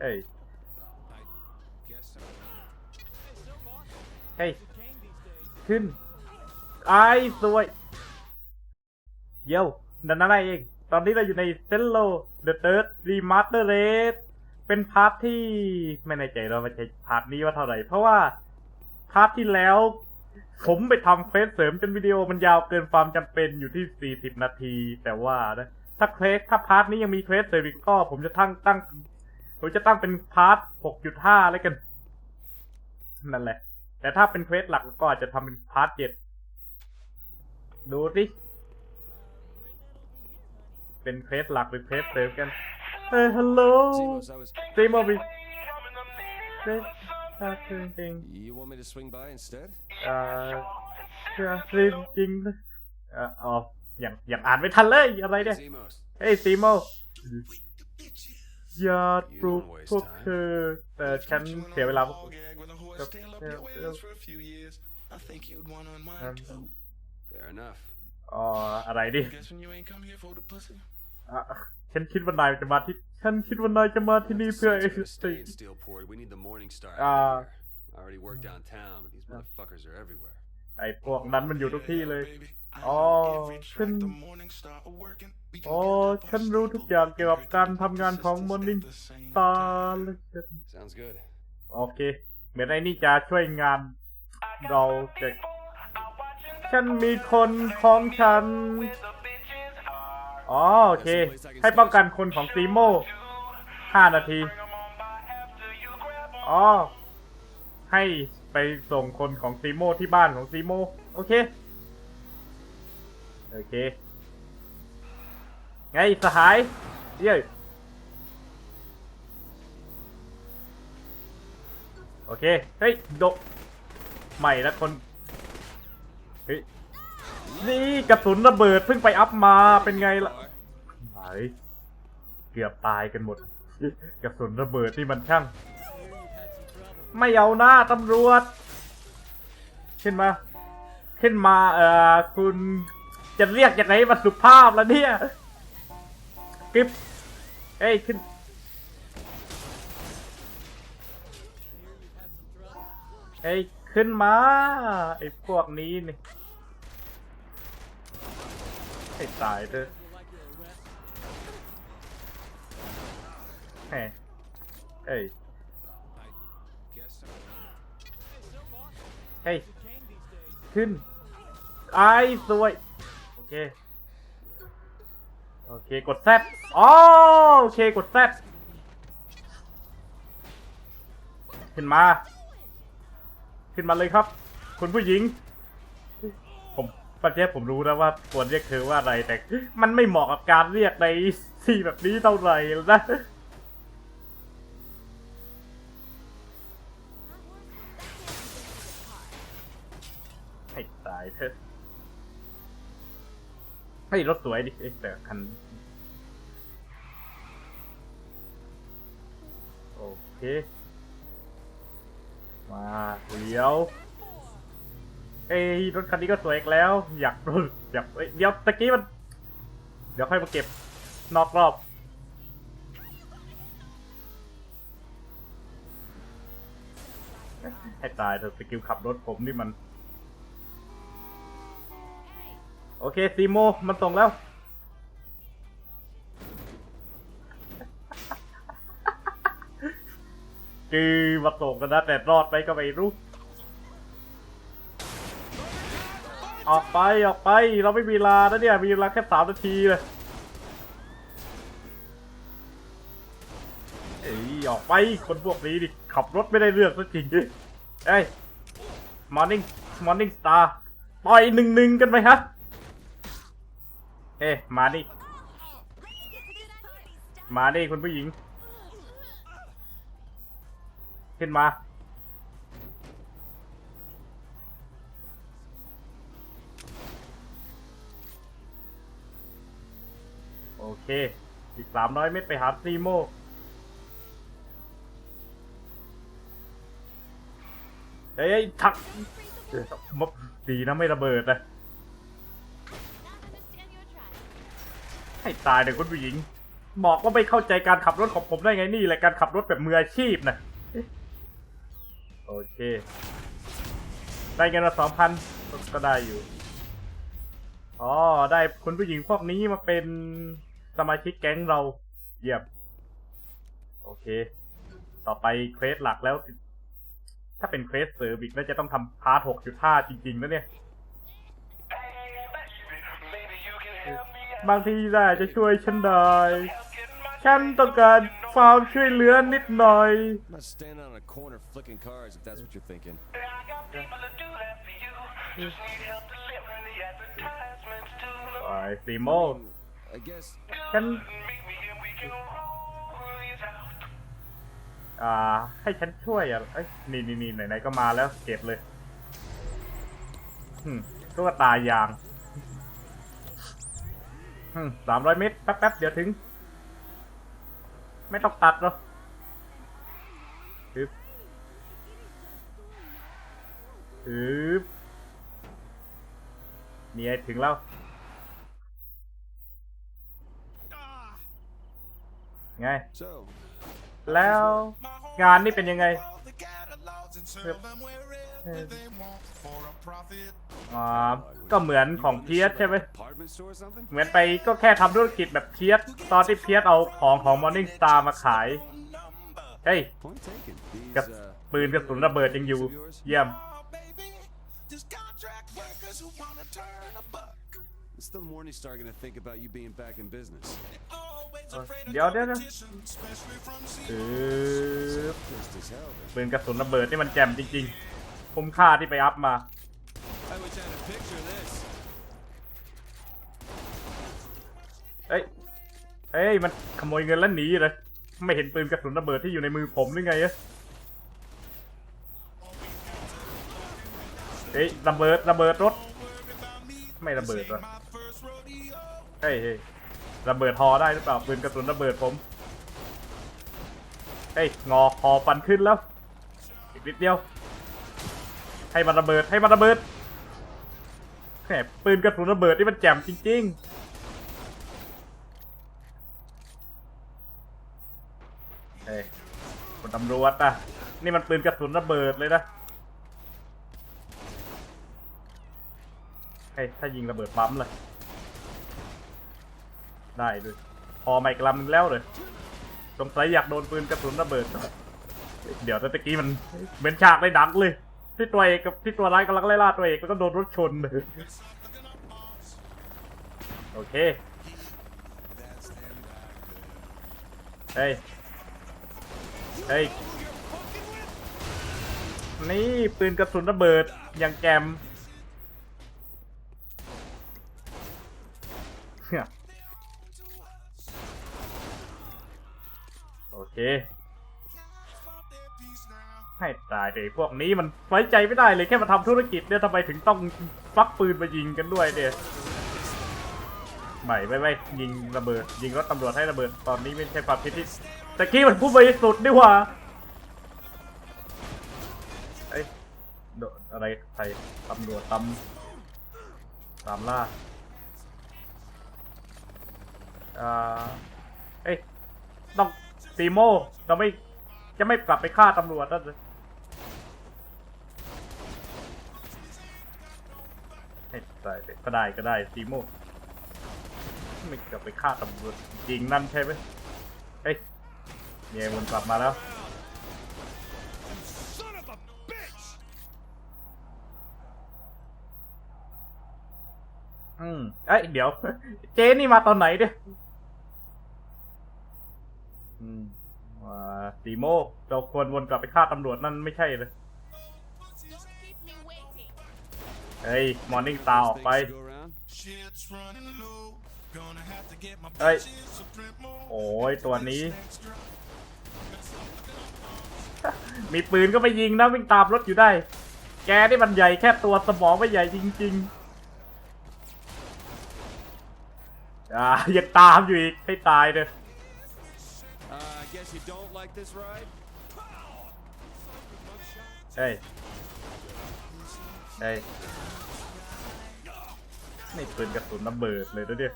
เฮ้ย Guess so. เฮ้ยขึ้นไอ้สวยเยวนั่นอะไรเอง ตอนนี้เราอยู่ในเซนโลเดอะเติร์ดรีมาสเตอร์เรสเป็นพาร์ทที่ไม่แน่ใจเราไม่ใช่พาร์ทนี้ว่าเท่าไหร่ เพราะว่าพาร์ทที่แล้ว ผมไปทำเควสเสริมจนวิดีโอมันยาวเกินความจำเป็นอยู่ที่ 40 นาที แต่ว่านะถ้าเควสถ้าพาร์ทนี้ยังมีเควสเสริมอีกก็ผมจะตั้งตั้ง ผมจะตั้งเป็นพาร์ท6.5แล้วกัน นั่นแหละ แต่ถ้าเป็นเควสหลักก็อาจจะทำเป็นพาร์ท7ดูสิเป็นเควสหลักหรือเควสเสริมกันเฮ้ยฮัลโหล Zemos, I was. ซีโมบิเฮ้ยถ้าจริง You want me to swing by instead? ๆอ่าเชื่อจริงจริงๆนะอ่าอ๋ออย่างอย่างอ่านไม่ทันเลยอะไรเนี่ย Zemos. เฮ้ยซีโม อย่าปลุกพวกเธอ แต่ฉันเสียเวลา Gag with a horse tail up your wheels for a few years. I think you'd wanna unwind too. Fair enough. อ๋ออะไรดิ Guess when you ain't come here for the pussy. อะฉันคิดว่านายจะมาที่ฉันคิดว่านายจะมาที่นี่ If เพื่อ the เอ็ Saints ก are ซ์ gonna stay in Steelport. We need the Morning Star. Ah. out here. I already work downtown, but these motherfuckers are everywhere. ไอ้พวกนั้นมันอยู่ทุกที่เลย Baby, I Oh, know every track can- the morning star are working. We can อ๋อ get the ฉัน bus รู้ทุกอย่างเกี่ยวกับการทำงานของ Sisters Morning at the same Star time. เลย Sounds good. โอเค เหมือนไอ้นี่จะช่วยงาน เราเด็กฉันมีคนของฉัน อ๋อ โอเค ให้ป้องกันคนของซีโมห้านาที อ๋อ ให้ไปส่งคนของซีโมที่บ้านของซีโมโอเค โอเค ไงสหายเย้ยโอเค เฮ้ย โดใหม่ละคน เฮ้ย นี่กระสุนระเบิดเพิ่งไปอัพมาเป็นไงล่ะไหเกือบตายกันหมด กระสุนระเบิดนี่มันช่าง ไม่เอาหน้าตำรวจ ขึ้นมา ขึ้นมา เอ่อ คุณจะเรียกจากไหนมาสุภาพแล้วเนี่ย กริบเอ้ยขึ้นเอ้ยขึ้นมาไอ้พวกนี้นี่ให้ตายเถอะแหมเอ้ยเฮ้ยขึ้นไอ้สวย โอเค โอเคกดแซดอ๋อโอเคกดแซดขึ้นมา ขึ้นมาเลยครับ คุณผู้หญิง ผมปัจเจผมรู้นะว่าควรเรียกเธอว่าอะไรแต่ มันไม่เหมาะกับการเรียกในที่แบบนี้เท่าไหร่นะให้ตายเถอะ ให้ยรถสวยดิเอ้ยแต่คันโอเคมาเดี๋ยว เอ้ยรถคันนี้ก็สวยอีกแล้ว อยากรถอยากเอ้ยเดี๋ยวตะกี้มัน เดี๋ยวค่อยมาเก็บนอกรอบให้ตายเถอะสกิลขับรถผมนี่มัน โอเคซีโมมันส่งแล้ว คือมาส่งกันนะแต่รอดไปก็ไม่รู้ ออกไปออกไปเราไม่มีเวลานะเนี่ย มีเวลาแค่สามนาทีเลยเอ้ยออกไปคนพวกนี้ดิขับรถไม่ได้เรื่องซะจริงเอ้ยมอร์นิ่งมอร์นิ่งสตาร์ปล่อยหนึ่งหนึ่งกันไหมฮะ เอ๊มาดิ มาดิคุณผู้หญิง ขึ้นมา โอเค อีกสามร้อยเมตรไปหาซีโมเฮ้ยทักมบดีนะไม่ระเบิดนะ ให้ตายเด็กคุณผู้หญิงบอกว่าไม่เข้าใจการขับรถของผมได้ไงนี่แหละการขับรถแบบมืออาชีพนะโอเค ได้เงินละสองพันก็ได้อยู่ อ๋อ ได้คุณผู้หญิงพวกนี้มาเป็นสมาชิกแก๊งเราเยี่ยมโอเค ต่อไปเควสหลักแล้ว ถ้าเป็นเควสเสริมอีกน่าจะต้องทำพาร์ทหกจุดห้าจริงๆนะเนี่ย บางทีได้จะช่วยฉันได้ ฉันต้องการความช่วยเหลือนิดหน่อย I'm not standing on a corner flicking cars if that's what you're thinking. ไอ้ซีโม I guess ฉัน อ่า ให้ฉันช่วยอะ เอ้ย นี่นี่นี่ไหนๆก็มาแล้ว เก็บเลย อืมตุ๊กตายางอืม สามร้อยเมตรแป๊บๆเดี๋ยวถึง ไม่ต้องตัดหรอกฮึบฮึบนี่ไงถึงแล้วไง so. แล้วงานนี่เป็นยังไง the catalogs and sell them wherever they want for a profit. อ่าก็เหมือนของเพียสใช่ไหม Apartment store or something? เหมือนไปก็แค่ทำธุรกิจแบบเพียสตอนที่เพียสเอาของของ Morning Star มาขาย เฮ้ย Point taken. กับ These, uh, ปืนกระสุนระเบิดยังอยู่ of yours? เยี่ยม Oh, baby, just contract workers who wanna turn a buck. What's the Morning Star gonna think about you being back in business? Always afraid of เดี๋ยวเดี๋ยวเดี๋ยว competition, especially from ปึ๊บ Pissed as hell. then. ปืนกระสุนระเบิดนี่มันแจ่มจริงๆ คุ้มค่าที่ไปอัพมา I wish I had a picture of this. เอ้ย เอ้ย มันขโมยเงินแล้วหนีเลย ไม่เห็นปืนกระสุนระเบิดที่อยู่ในมือผมหรือไงอะเฮ้ย ระเบิด ระเบิดรถ ไม่ระเบิดวะ my first rodeo. เฮ้ยเฮ้ยระเบิดฮอได้หรือเปล่าปืนกระสุนระเบิดผม เฮ้ย งอคอฟันขึ้นแล้ว อีกนิดเดียว ให้มันระเบิดให้มันระเบิดแหมปืนกระสุนระเบิดนี่มันแจ่มจริง ๆเฮ้ยคุณตำรวจนะนี่มันปืนกระสุนระเบิดเลยนะเฮ้ยถ้ายิงระเบิดปั๊มเลย ได้ด้วยพอไม่กลำนึงแล้วเลยสงสัยอยากโดนปืนกระสุนระเบิด เดี๋ยวตะกี้มันเป็นฉากในดังเลย ที่ตัวเอกกับที่ตัวร้ายกำลังไล่ล่าตัวเอกแล้วก็โดนรถชนเลยโอเคเฮ้ยเฮ้ยนี่ปืนกระสุนระเบิดอย่างแกมโอเค ให้ตายเลยพวกนี้มันไว้ใจไม่ได้เลยแค่มาทำธุรกิจเนี่ยทำไมถึงต้องฟักปืนมายิงกันด้วยเนี่ยไม่ไม่ไม่ยิงระเบิด ยิงรถตำรวจให้ระเบิดตอนนี้ไม่ใช่ความคิดที่ตะกี้มันผู้บริสุทธิ์นี่หว่าเอ้โดอะไรใครตำรวจตำตามล่าอ่าเอ้ยต้องซีโมเราไม่จะไม่กลับไปฆ่าตำรวจนั่นเลย ให้ได้ก็ได้ก็ได้ซีโมไม่กลับไปฆ่าตำรวจจริงนั่นใช่ไหมเฮ้ยเยมันกลับมาแล้วอืมเอ้ยเดี๋ยว เจนี่มาตอนไหนเนี่ยอืมว่าซีโมเราควรวนกลับไปฆ่าตำรวจนั่นไม่ใช่เลย เฮ้ย มอร์นิ่งตาออกไป Things to go around? Shit's running low. Gonna have to get my Hey. bitches a print more. โอ้ย ตัวนี้ Extra. มีปืนก็ไปยิงนะวิ่งตามรถอยู่ได้ แกนี่มันใหญ่แค่ตัวสมองไม่ใหญ่จริง ๆ อ่า ยังตามอยู่อีก ให้ตายเลย Uh, I guess you don't like this ride? เฮ้ย เฮ้ย นี่ปืนกระสุนระเบิดเลยนะเนี่ย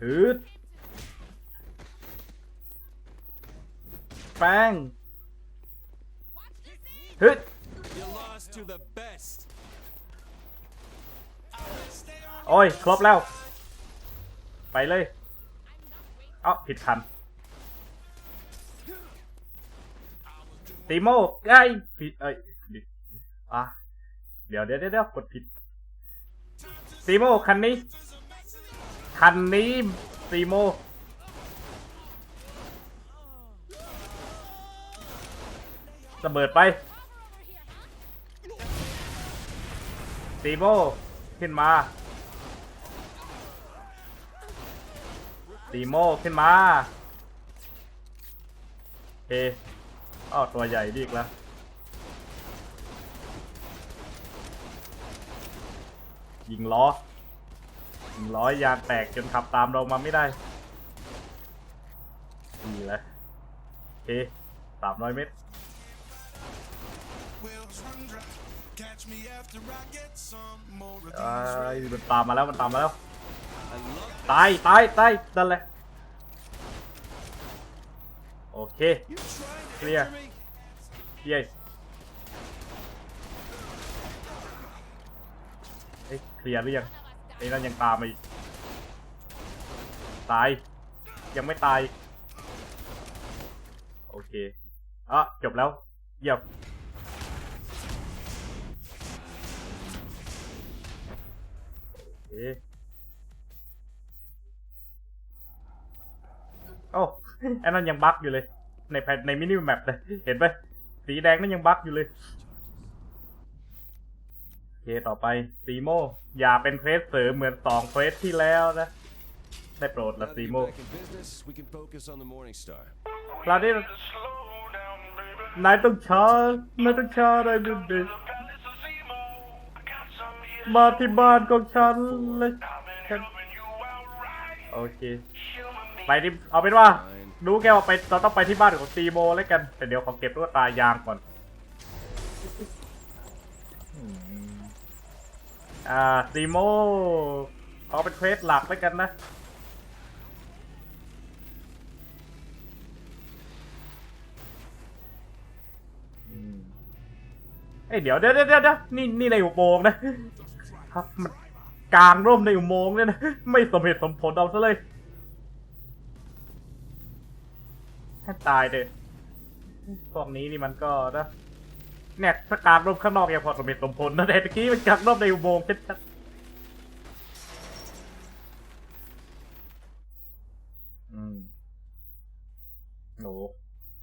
ถือแป้งฮึด You lost to the best. โอ้ย ครบแล้ว ไปเลย เอ้า ผิดคันตีโมไอ้ยผิดเอ้ยผิด อะเดี๋ยวเดี๋ยวเดี๋ยวกดผิดตีโมคันนี้ คันนี้ตีโมระเบิดไปตีโมขึ้นมาตีโมขึ้นมาเออ้าวตัวใหญ่ดีอีกแล้ว ยิงล้อยิงล้อยางแตกจนขับตามเรามาไม่ได้นี่แหละโอเคสามร้อยเมตรไอ้มันตามมาแล้วมันตามมาแล้ว ตายตายตายนั่นแหละโอเค you trying to Clear. injure me. เย้ อ้ยเคลียร์หรือยังไอ้นั่นยังตามมาอีกตาย ยังไม่ตาย โอเคอะจบแล้วเยี่ยมโอเคโอ้ไอ้นั่นยังบั๊กอยู่เลย ในแพทในมินิแมปเลย เห็นไหมสีแดงนั่นยังบั๊กอยู่เลย เคต่อไปซีโมอย่าเป็นเควสเสริมเหมือนสองเควสที่แล้วนะ ได้โปรด Now ละ that ซี you're โม back in business, we can focus on the Morning Star. คราวนี้นายต้องช้านายต้องช้าอะไรดูดิมาที่บ้านของฉันเลยฉันโอเค ไปที่เอาเป็นว่า รู้แค่ว่าไปเราต้องไปที่บ้านของซีโมแล้วกัน แต่เดี๋ยวขอเก็บตุ๊กตายางก่อนอืม อ่าซีโมเอาเป็นเควสหลักแล้วกันนะ เอ้ยเดี๋ยวเดี๋ยวเดี๋ยวเดี๋ยวนี่นี่ในอุโมงค์นะครับมันกลางร่มในอุโมงค์เนี่ยนะ ไม่สมเหตุสมผลเอาซะเลยให้ตายเลยพวกนี้นี่มันก็นะ เนี่ยถ้ากลางร่มข้างนอกยังพอสมเหตุสมผลนะแต่ตะกี้มันกลางร่มในอุโมงค์ชัดๆอืมโห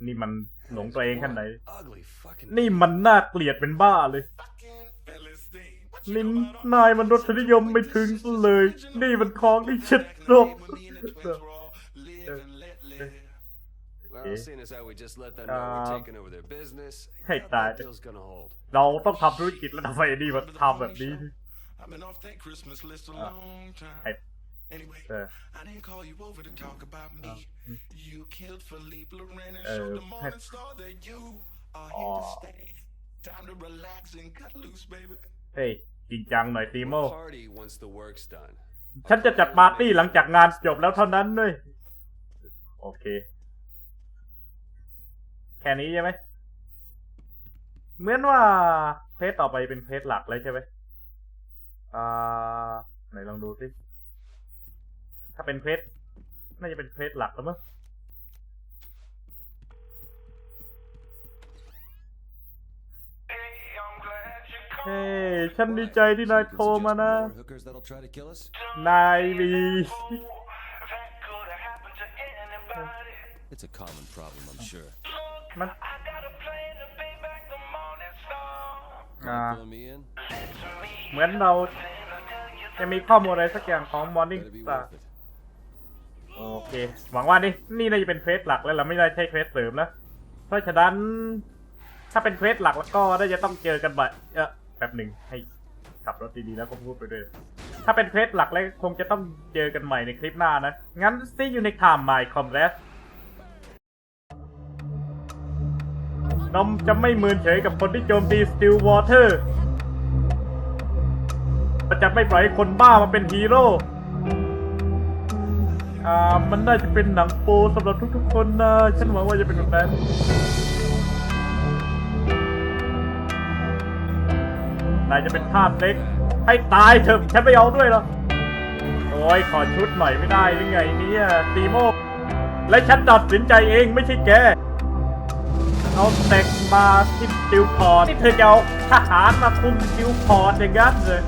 นี่มันหลงตัวเองขั้นไหน Ugly fucking. นี่มันน่าเกลียดเป็นบ้าเลย Fucking LSD. What you นิน know about all นายมันรสนิยมไม่ถึงซะเลย นี่มันของที่เช็ดโลก When me and the twins were all live and let live. Well, Okay. seeing as how we just let them know we're Um, taking over their business, I hey, doubt that Dad. deal's gonna hold. เราต้องทำธุรกิจแล้วทำไมนี่มันทำแบบนี้ I've been off that Christmas list a Uh, long time. I- Anyway, Uh, I didn't call you over to talk about me. You killed Philippe Loren and Uh, showed the hey. morning star that you are here to Aw. stay. Time to relax and cut loose, baby. เฮ้ยจริงจังหน่อยตีโม Party once the work's done. ฉันจะจัดปาร์ตี้หลังจากงานจบแล้วเท่านั้นด้วยโอเค แค่นี้ใช่ไหมเหมือนว่าเพจต่อไปเป็นเพจหลักเลยใช่ไหมอ่าไหนลองดูสิ ถ้าเป็นเพจน่าจะเป็นเพจหลักแล้วมั้งเฮ้ยฉันดีใจที่นายโทรมานะ More hookers that'll try to kill us? นายมี It's a common problem, I'm sure. มันอ่า Fill me in. เหมือนเราจะมีข้อมูลอะไรสักอย่างของ Morning Better be Star worth it. โอเค หวังว่านี่นี่น่าจะเป็นเควสหลักแล้วเราไม่ได้ใช้เควสเสริมนะ เพราะฉะนั้น ถ้าเป็นเควสหลักแล้วก็น่าจะต้องเจอกันบ่อยเออแป๊บหนึ่งให้ขับรถดีๆแล้วก็พูดไปด้วย ถ้าเป็นเควสหลักแล้วคงจะต้องเจอกันใหม่ในคลิปหน้านะ งั้นซีอยู่ในค นมจะไม่เมินเฉยกับคนที่โจมตีสติลวอเตอร์จะไม่ปล่อยให้คนบ้ามาเป็นฮีโร่ อ่า มันน่าจะเป็นหนังโปสำหรับทุกๆคนนะ ฉันหวังว่าจะเป็นแบบนั้นนายจะเป็นทาสเล็ก ให้ตายเถอะ ฉันไม่เอาด้วยหรอ โอ้ย ขอชุดหน่อยไม่ได้หรือไงเนี่ยตีโมกและฉันตัดสินใจเองไม่ใช่แก เอาเต็กมาที่ติวพอร์ตนี่เธอจะเอาทหารมาคุมติวพอร์ตอย่างนั้นเลย